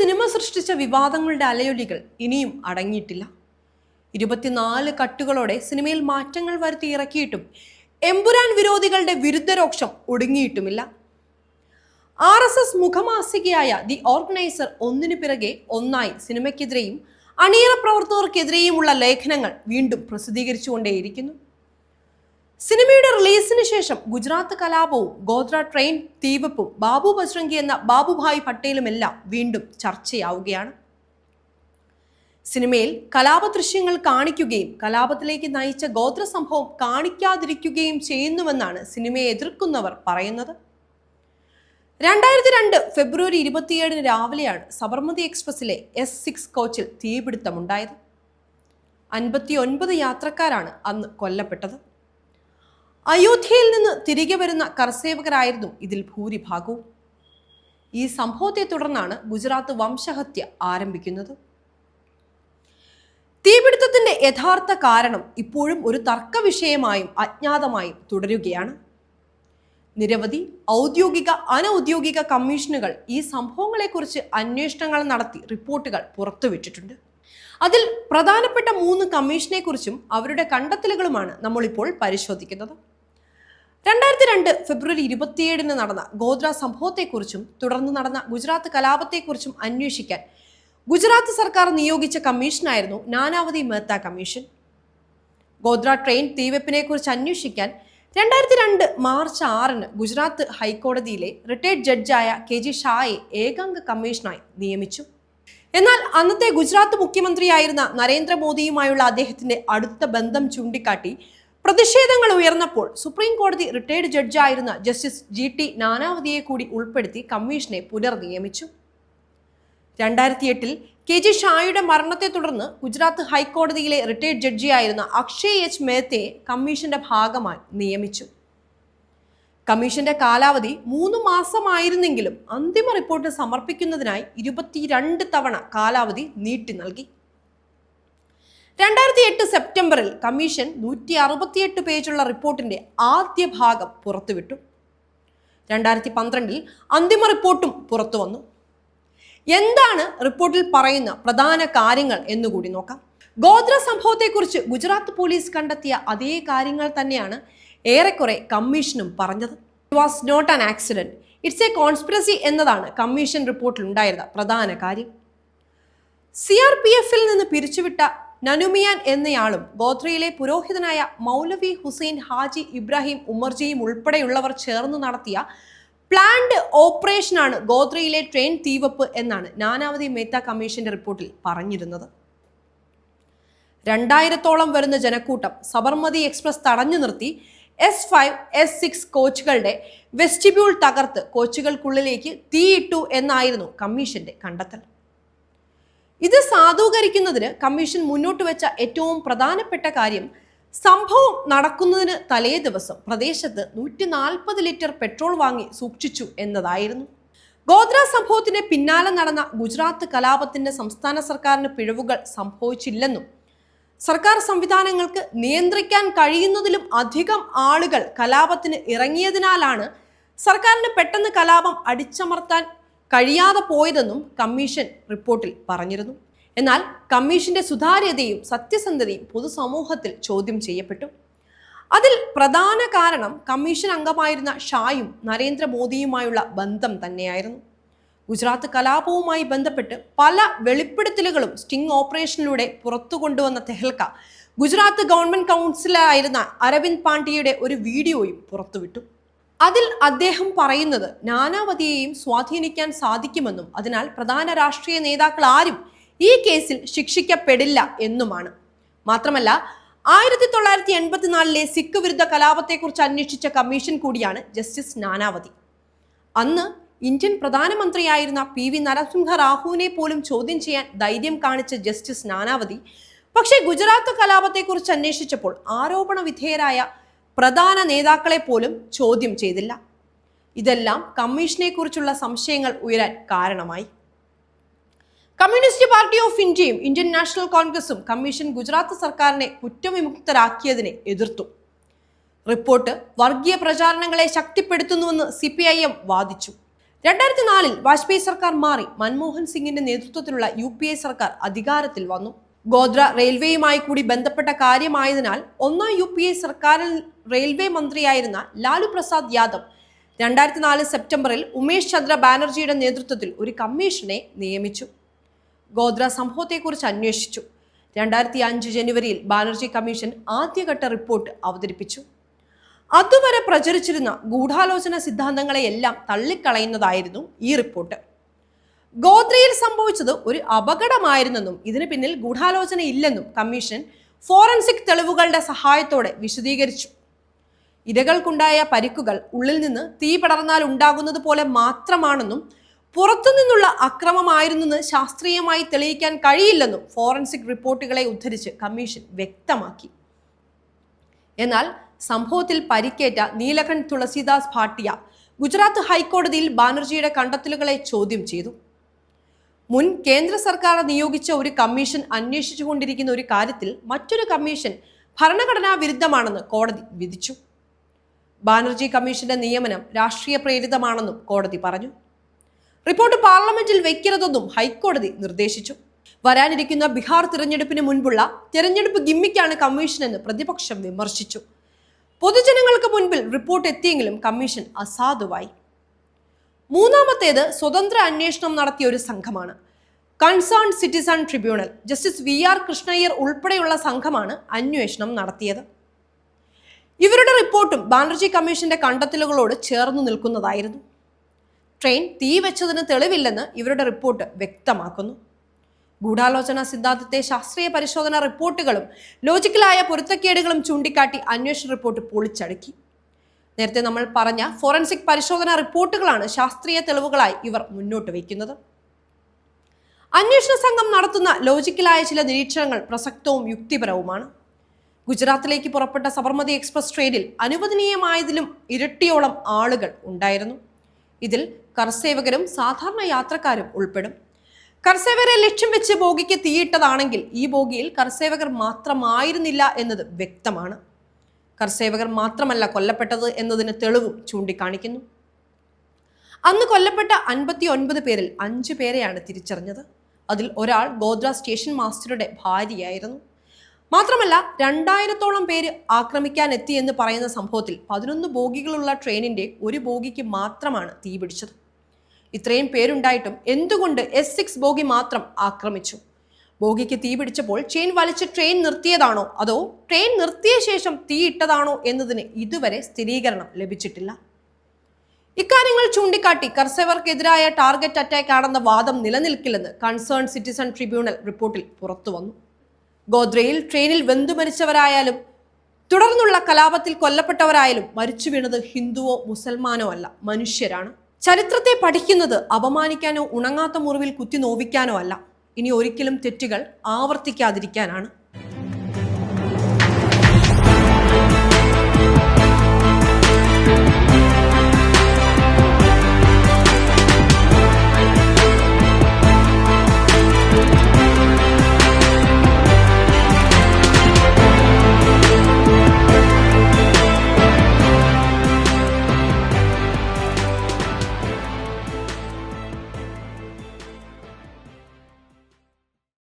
Cinema സൃഷ്ടിച്ച വിവാദങ്ങളുടെ അലയൊലികൾ ഇനിയും അടങ്ങിയിട്ടില്ല. ഇരുപത്തിനാല് കട്ടുകളോടെ സിനിമയിൽ മാറ്റങ്ങൾ വരുത്തി ഇറക്കിയിട്ടും എമ്പുരാൻ വിരോധികളുടെ വിരുദ്ധരോക്ഷം ഒടുങ്ങിയിട്ടുമില്ല. ആർ എസ് എസ് മുഖമാസികയായ ദി ഓർഗനൈസർ ഒന്നിനു പിറകെ ഒന്നായി സിനിമയ്ക്കെതിരെയും അണിയറ പ്രവർത്തകർക്കെതിരെയുമുള്ള ലേഖനങ്ങൾ വീണ്ടും പ്രസിദ്ധീകരിച്ചുകൊണ്ടേയിരിക്കുന്നു. സിനിമയുടെ റിലീസിന് ശേഷം ഗുജറാത്ത് കലാപവും ഗോത്ര ട്രെയിൻ തീവപ്പും ബാബു ബജ്രംഗി എന്ന ബാബുഭായ് പട്ടേലുമെല്ലാം വീണ്ടും ചർച്ചയാവുകയാണ്. സിനിമയിൽ കലാപ ദൃശ്യങ്ങൾ കാണിക്കുകയും കലാപത്തിലേക്ക് നയിച്ച ഗോത്ര സംഭവം കാണിക്കാതിരിക്കുകയും ചെയ്യുന്നുവെന്നാണ് സിനിമയെ എതിർക്കുന്നവർ പറയുന്നത്. രണ്ടായിരത്തി രണ്ട് ഫെബ്രുവരി ഇരുപത്തിയേഴിന് രാവിലെയാണ് സബർമതി എക്സ്പ്രസിലെ എസ് സിക്സ് കോച്ചിൽ തീപിടുത്തമുണ്ടായത്. അൻപത്തി ഒൻപത് യാത്രക്കാരാണ് അന്ന് കൊല്ലപ്പെട്ടത്. അയോധ്യയിൽ നിന്ന് തിരികെ വരുന്ന കർസേവകരായിരുന്നു ഇതിൽ ഭൂരിഭാഗവും. ഈ സംഭവത്തെ തുടർന്നാണ് ഗുജറാത്ത് വംശഹത്യ ആരംഭിക്കുന്നത്. തീപിടുത്തത്തിന്റെ യഥാർത്ഥ കാരണം ഇപ്പോഴും ഒരു തർക്ക വിഷയമായും അജ്ഞാതമായും തുടരുകയാണ്. നിരവധി ഔദ്യോഗിക അനൌദ്യോഗിക കമ്മീഷനുകൾ ഈ സംഭവങ്ങളെക്കുറിച്ച് അന്വേഷണങ്ങൾ നടത്തി റിപ്പോർട്ടുകൾ പുറത്തുവിട്ടിട്ടുണ്ട്. അതിൽ പ്രധാനപ്പെട്ട മൂന്ന് കമ്മീഷനെക്കുറിച്ചും അവരുടെ കണ്ടെത്തലുകളുമാണ് നമ്മളിപ്പോൾ പരിശോധിക്കുന്നത്. രണ്ടായിരത്തി രണ്ട് ഫെബ്രുവരി ഇരുപത്തിയേഴിന് നടന്ന ഗോദ്ര സംഭവത്തെക്കുറിച്ചും തുടർന്ന് നടന്ന ഗുജറാത്ത് കലാപത്തെക്കുറിച്ചും അന്വേഷിക്കാൻ ഗുജറാത്ത് സർക്കാർ നിയോഗിച്ച കമ്മീഷനായിരുന്നു നാനാവതി മേത്ത കമ്മീഷൻ. ഗോദ്ര ട്രെയിൻ തീവെപ്പിനെക്കുറിച്ച് അന്വേഷിക്കാൻ രണ്ടായിരത്തി രണ്ട് മാർച്ച് ആറിന് ഗുജറാത്ത് ഹൈക്കോടതിയിലെ റിട്ടയർഡ് ജഡ്ജായ കെ ജി ഷായെ ഏകാംഗ കമ്മീഷനായി നിയമിച്ചു. എന്നാൽ അന്നത്തെ ഗുജറാത്ത് മുഖ്യമന്ത്രിയായിരുന്ന നരേന്ദ്രമോദിയുമായുള്ള അദ്ദേഹത്തിന്റെ അടുത്ത ബന്ധം ചൂണ്ടിക്കാട്ടി പ്രതിഷേധങ്ങൾ ഉയർന്നപ്പോൾ സുപ്രീം കോടതി റിട്ടയർഡ് ജഡ്ജായിരുന്ന ജസ്റ്റിസ് ജി ടി നാനാവതിയെ കൂടി ഉൾപ്പെടുത്തി കമ്മീഷനെ പുനർനിയമിച്ചു. രണ്ടായിരത്തി എട്ടിൽ കെ ജി ഷായുടെ മരണത്തെ തുടർന്ന് ഗുജറാത്ത് ഹൈക്കോടതിയിലെ റിട്ടയർഡ് ജഡ്ജിയായിരുന്ന അക്ഷയ് എച്ച് മേത്തയെ കമ്മീഷന്റെ ഭാഗമായി നിയമിച്ചു. കമ്മീഷന്റെ കാലാവധി മൂന്ന് മാസമായിരുന്നെങ്കിലും അന്തിമ റിപ്പോർട്ട് സമർപ്പിക്കുന്നതിനായി ഇരുപത്തിരണ്ട് തവണ കാലാവധി നീട്ടി നൽകി. രണ്ടായിരത്തി എട്ട് സെപ്റ്റംബറിൽ കമ്മീഷൻ നൂറ്റി അറുപത്തിയെട്ട് പേജുള്ള റിപ്പോർട്ടിന്റെ ആദ്യ ഭാഗം പുറത്തുവിട്ടു. രണ്ടായിരത്തി പന്ത്രണ്ടിൽ അന്തിമ റിപ്പോർട്ടും പുറത്തു വന്നു എന്താണ് റിപ്പോർട്ടിൽ പറയുന്ന പ്രധാന കാര്യങ്ങൾ എന്നുകൂടി നോക്കാം. ഗോത്ര സംഭവത്തെക്കുറിച്ച് ഗുജറാത്ത് പോലീസ് കണ്ടെത്തിയ അതേ കാര്യങ്ങൾ തന്നെയാണ് ഏറെക്കുറെ കമ്മീഷനും പറഞ്ഞത്. It was not an accident it's a conspiracy എന്നതാണ് കമ്മീഷൻ റിപ്പോർട്ടിൽ ഉണ്ടായിരുന്ന പ്രധാന കാര്യം. സി ആർ പി എഫിൽ നിന്ന് പിരിച്ചുവിട്ട നനുമിയാൻ എന്നയാളും ഗോത്രയിലെ പുരോഹിതനായ മൗലവി ഹുസൈൻ ഹാജി ഇബ്രാഹിം ഉമർജിയും ഉൾപ്പെടെയുള്ളവർ ചേർന്ന് നടത്തിയ പ്ലാൻഡ് ഓപ്പറേഷനാണ് ഗോത്രയിലെ ട്രെയിൻ തീവപ്പ് എന്നാണ് നാനാവതി മേത്ത കമ്മീഷന്റെ റിപ്പോർട്ടിൽ പറഞ്ഞിരുന്നത്. രണ്ടായിരത്തോളം വരുന്ന ജനക്കൂട്ടം സബർമതി എക്സ്പ്രസ് തടഞ്ഞു നിർത്തി. എസ് ഫൈവ് എസ് സിക്സ് കോച്ചുകളുടെ വെസ്റ്റിബ്യൂൾ തകർത്ത് കോച്ചുകൾക്കുള്ളിലേക്ക് തീയിട്ടു എന്നായിരുന്നു കമ്മീഷന്റെ കണ്ടെത്തൽ. ഇത് സാധൂകരിക്കുന്നതിന് കമ്മീഷൻ മുന്നോട്ട് വെച്ച ഏറ്റവും പ്രധാനപ്പെട്ട കാര്യം സംഭവം നടക്കുന്നതിന് തലേ ദിവസം പ്രദേശത്ത് നൂറ്റി നാൽപ്പത് ലിറ്റർ പെട്രോൾ വാങ്ങി സൂക്ഷിച്ചു എന്നതായിരുന്നു. ഗോദ്ര സംഭവത്തിന് പിന്നാലെ നടന്ന ഗുജറാത്ത് കലാപത്തിന്റെ സംസ്ഥാന സർക്കാരിന് പിഴവുകൾ സംഭവിച്ചില്ലെന്നും സർക്കാർ സംവിധാനങ്ങൾക്ക് നിയന്ത്രിക്കാൻ കഴിയുന്നതിലും അധികം ആളുകൾ കലാപത്തിന് ഇറങ്ങിയതിനാലാണ് സർക്കാരിന് പെട്ടെന്ന് കലാപം അടിച്ചമർത്താൻ കഴിയാതെ പോയതെന്നും കമ്മീഷൻ റിപ്പോർട്ടിൽ പറഞ്ഞിരുന്നു. എന്നാൽ കമ്മീഷന്റെ സുതാര്യതയും സത്യസന്ധതയും പൊതുസമൂഹത്തിൽ ചോദ്യം ചെയ്യപ്പെട്ടു. അതിൽ പ്രധാന കാരണം കമ്മീഷൻ അംഗമായിരുന്ന ഷായും നരേന്ദ്രമോദിയുമായുള്ള ബന്ധം തന്നെയായിരുന്നു. ഗുജറാത്ത് കലാപവുമായി ബന്ധപ്പെട്ട് പല വെളിപ്പെടുത്തലുകളും സ്റ്റിംഗ് ഓപ്പറേഷനിലൂടെ പുറത്തു കൊണ്ടുവന്ന തെഹൽക്ക ഗുജറാത്ത് ഗവൺമെന്റ് കൗൺസിലറായിരുന്ന അരവിന്ദ് പാണ്ഡ്യയുടെ ഒരു വീഡിയോയും പുറത്തുവിട്ടു. അതിൽ അദ്ദേഹം പറയുന്നത് നാനാവതിയെയും സ്വാധീനിക്കാൻ സാധിക്കുമെന്നും അതിനാൽ പ്രധാന രാഷ്ട്രീയ നേതാക്കൾ ആരും ഈ കേസിൽ ശിക്ഷിക്കപ്പെടില്ല എന്നുമാണ്. മാത്രമല്ല ആയിരത്തി തൊള്ളായിരത്തി എൺപത്തിനാലിലെ സിഖ് വിരുദ്ധ കലാപത്തെക്കുറിച്ച് അന്വേഷിച്ച കമ്മീഷൻ കൂടിയാണ് ജസ്റ്റിസ് നാനാവതി അന്ന് ഇന്ത്യൻ പ്രധാനമന്ത്രിയായിരുന്ന പി വി നരസിംഹ റാവുവിനെ പോലും ചോദ്യം ചെയ്യാൻ ധൈര്യം കാണിച്ച ജസ്റ്റിസ് നാനാവതി പക്ഷേ ഗുജറാത്ത് കലാപത്തെക്കുറിച്ച് അന്വേഷിച്ചപ്പോൾ ആരോപണ വിധേയരായ പ്രധാന നേതാക്കളെ പോലും ചോദ്യം ചെയ്തില്ല. ഇതെല്ലാം കമ്മീഷനെ കുറിച്ചുള്ള സംശയങ്ങൾ ഉയരാൻ കാരണമായി. കമ്മ്യൂണിസ്റ്റ് പാർട്ടി ഓഫ് ഇന്ത്യയും ഇന്ത്യൻ നാഷണൽ കോൺഗ്രസും കമ്മീഷൻ ഗുജറാത്ത് സർക്കാരിനെ കുറ്റവിമുക്തരാക്കിയതിനെ എതിർത്തു. റിപ്പോർട്ട് വർഗീയ പ്രചാരണങ്ങളെ ശക്തിപ്പെടുത്തുന്നുവെന്ന് സി പി ഐ എം വാദിച്ചു. രണ്ടായിരത്തി നാലിൽ വാജ്പേയി സർക്കാർ മാറി മൻമോഹൻ സിംഗിന്റെ നേതൃത്വത്തിലുള്ള യു പി സർക്കാർ അധികാരത്തിൽ വന്നു. ഗോദ്ര റെയിൽവേയുമായി കൂടി ബന്ധപ്പെട്ട കാര്യമായതിനാൽ ഒന്നാം യു പി എ സർക്കാരിൽ റെയിൽവേ മന്ത്രിയായിരുന്ന ലാലു പ്രസാദ് യാദവ് രണ്ടായിരത്തി നാല് സെപ്റ്റംബറിൽ ഉമേഷ് ചന്ദ്ര ബാനർജിയുടെ നേതൃത്വത്തിൽ ഒരു കമ്മീഷനെ നിയമിച്ചു. ഗോദ്ര സംഭവത്തെക്കുറിച്ച് അന്വേഷിച്ചു. രണ്ടായിരത്തി അഞ്ച് ജനുവരിയിൽ ബാനർജി കമ്മീഷൻ ആദ്യഘട്ട റിപ്പോർട്ട് അവതരിപ്പിച്ചു. അതുവരെ പ്രചരിച്ചിരുന്ന ഗൂഢാലോചന സിദ്ധാന്തങ്ങളെയെല്ലാം തള്ളിക്കളയുന്നതായിരുന്നു ഈ റിപ്പോർട്ട്. ഗോദ്രയിൽ സംഭവിച്ചത് ഒരു അപകടമായിരുന്നെന്നും ഇതിന് പിന്നിൽ ഗൂഢാലോചന ഇല്ലെന്നും കമ്മീഷൻ ഫോറൻസിക് തെളിവുകളുടെ സഹായത്തോടെ വിശദീകരിച്ചു. ഇരകൾക്കുണ്ടായ പരിക്കുകൾ ഉള്ളിൽ നിന്ന് തീ പടർന്നാൽ ഉണ്ടാകുന്നത് പോലെ മാത്രമാണെന്നും പുറത്തുനിന്നുള്ള അക്രമമായിരുന്നെന്ന് ശാസ്ത്രീയമായി തെളിയിക്കാൻ കഴിയില്ലെന്നും ഫോറൻസിക് റിപ്പോർട്ടുകളെ ഉദ്ധരിച്ച് കമ്മീഷൻ വ്യക്തമാക്കി. എന്നാൽ സംഭവത്തിൽ പരിക്കേറ്റ നീലകണ്ഠ് തുളസിദാസ് ഭാട്ടിയ ഗുജറാത്ത് ഹൈക്കോടതിയിൽ ബാനർജിയുടെ കണ്ടെത്തലുകളെ ചോദ്യം ചെയ്തു. മുൻ കേന്ദ്ര സർക്കാർ നിയോഗിച്ച ഒരു കമ്മീഷൻ അന്വേഷിച്ചുകൊണ്ടിരിക്കുന്ന ഒരു കാര്യത്തിൽ മറ്റൊരു കമ്മീഷൻ ഭരണഘടനാ വിരുദ്ധമാണെന്ന് കോടതി വിധിച്ചു. ബാനർജി കമ്മീഷന്റെ നിയമനം രാഷ്ട്രീയ പ്രേരിതമാണെന്നും കോടതി പറഞ്ഞു. റിപ്പോർട്ട് പാർലമെന്റിൽ വെക്കരുതെന്നും ഹൈക്കോടതി നിർദ്ദേശിച്ചു. വരാനിരിക്കുന്ന ബീഹാർ തിരഞ്ഞെടുപ്പിന് മുൻപുള്ള തിരഞ്ഞെടുപ്പ് ഗിമ്മിക്കാണ് കമ്മീഷൻ എന്ന് പ്രതിപക്ഷം വിമർശിച്ചു. പൊതുജനങ്ങൾക്ക് മുൻപിൽ റിപ്പോർട്ട് എത്തിയെങ്കിലും കമ്മീഷൻ അസാധുവായി. മൂന്നാമത്തേത് സ്വതന്ത്ര അന്വേഷണം നടത്തിയ ഒരു സംഘമാണ്. Concern citizen tribunal justice V R Krishnaiyer ഉൾപ്പെടെയുള്ള സംഘമാണ് അന്വേഷണം നടത്തിയത്. ഇവരുടെ റിപ്പോർട്ടും ബാനർജി കമ്മീഷന്റെ കണ്ടെത്തലുകളോട് ചേർന്നു നിൽക്കുന്നതായിരുന്നു. ട്രെയിൻ തീ വെച്ചതിന് തെളിവില്ലെന്ന് ഇവരുടെ റിപ്പോർട്ട് വ്യക്തമാക്കുന്നു. ഗൂഢാലോചന സിദ്ധാന്തത്തെ ശാസ്ത്രീയ പരിശോധന റിപ്പോർട്ടുകളും ലോജിക്കലായ പൊരുത്തക്കേടുകളും ചൂണ്ടിക്കാട്ടി അന്വേഷണ റിപ്പോർട്ട് പൊളിച്ചടുക്കി. നേരത്തെ നമ്മൾ പറഞ്ഞ ഫോറൻസിക് പരിശോധന റിപ്പോർട്ടുകളാണ് ശാസ്ത്രീയ തെളിവുകളായി ഇവർ മുന്നോട്ട് വയ്ക്കുന്നത്. അന്വേഷണ സംഘം നടത്തുന്ന ലോജിക്കലായ ചില നിരീക്ഷണങ്ങൾ പ്രസക്തവും യുക്തിപരവുമാണ്. ഗുജറാത്തിലേക്ക് പുറപ്പെട്ട സബർമതി എക്സ്പ്രസ് ട്രെയിനിൽ അനുവദനീയമായതിലും ഇരട്ടിയോളം ആളുകൾ ഉണ്ടായിരുന്നു. ഇതിൽ കർസേവകരും സാധാരണ യാത്രക്കാരും ഉൾപ്പെടും. കർസേവകരെ ലക്ഷ്യം വെച്ച് ബോഗിക്ക് തീയിട്ടതാണെങ്കിൽ ഈ ബോഗിയിൽ കർസേവകർ മാത്രമായിരുന്നില്ല എന്നത് വ്യക്തമാണ്. കർസേവകർ മാത്രമല്ല കൊല്ലപ്പെട്ടത് എന്നതിന് തെളിവും ചൂണ്ടിക്കാണിക്കുന്നു. അന്ന് കൊല്ലപ്പെട്ട അൻപത്തി ഒൻപത് പേരിൽ അഞ്ചു പേരെയാണ് തിരിച്ചറിഞ്ഞത്. അതിൽ ഒരാൾ ഗോദ്ര സ്റ്റേഷൻ മാസ്റ്ററുടെ ഭാര്യയായിരുന്നു. മാത്രമല്ല രണ്ടായിരത്തോളം പേര് ആക്രമിക്കാൻ എത്തി എന്ന് പറയുന്ന സംഭവത്തിൽ പതിനൊന്ന് ബോഗികളുള്ള ട്രെയിനിന്റെ ഒരു ബോഗിക്ക് മാത്രമാണ് തീപിടിച്ചത്. ഇത്രയും പേരുണ്ടായിട്ടും എന്തുകൊണ്ട് എസ് സിക്സ് ബോഗി മാത്രം ആക്രമിച്ചു? ബോഗിക്ക് തീ പിടിച്ചപ്പോൾ ചെയിൻ വലിച്ച് ട്രെയിൻ നിർത്തിയതാണോ? അതോ ട്രെയിൻ നിർത്തിയ ശേഷം തീയിട്ടതാണോ എന്നതിന് ഇതുവരെ സ്ഥിരീകരണം ലഭിച്ചിട്ടില്ല. ഇക്കാര്യങ്ങൾ ചൂണ്ടിക്കാട്ടി കർഷകർക്കെതിരായ ടാർഗറ്റ് അറ്റാക്ക് ആണെന്ന വാദം നിലനിൽക്കില്ലെന്ന് കൺസേൺ സിറ്റിസൺ ട്രിബ്യൂണൽ റിപ്പോർട്ടിൽ പുറത്തുവന്നു ഗോദ്രയിൽ ട്രെയിനിൽ വെന്തു മരിച്ചവരായാലും തുടർന്നുള്ള കലാപത്തിൽ കൊല്ലപ്പെട്ടവരായാലും മരിച്ചു വീണത് ഹിന്ദുവോ മുസൽമാനോ അല്ല മനുഷ്യരാണ്. ചരിത്രത്തെ പഠിക്കുന്നത് അപമാനിക്കാനോ ഉണങ്ങാത്ത മുറിവിൽ കുത്തി നോവിക്കാനോ അല്ല. ഇനി ഒരിക്കലും തെറ്റുകൾ ആവർത്തിക്കാതിരിക്കാനാണ്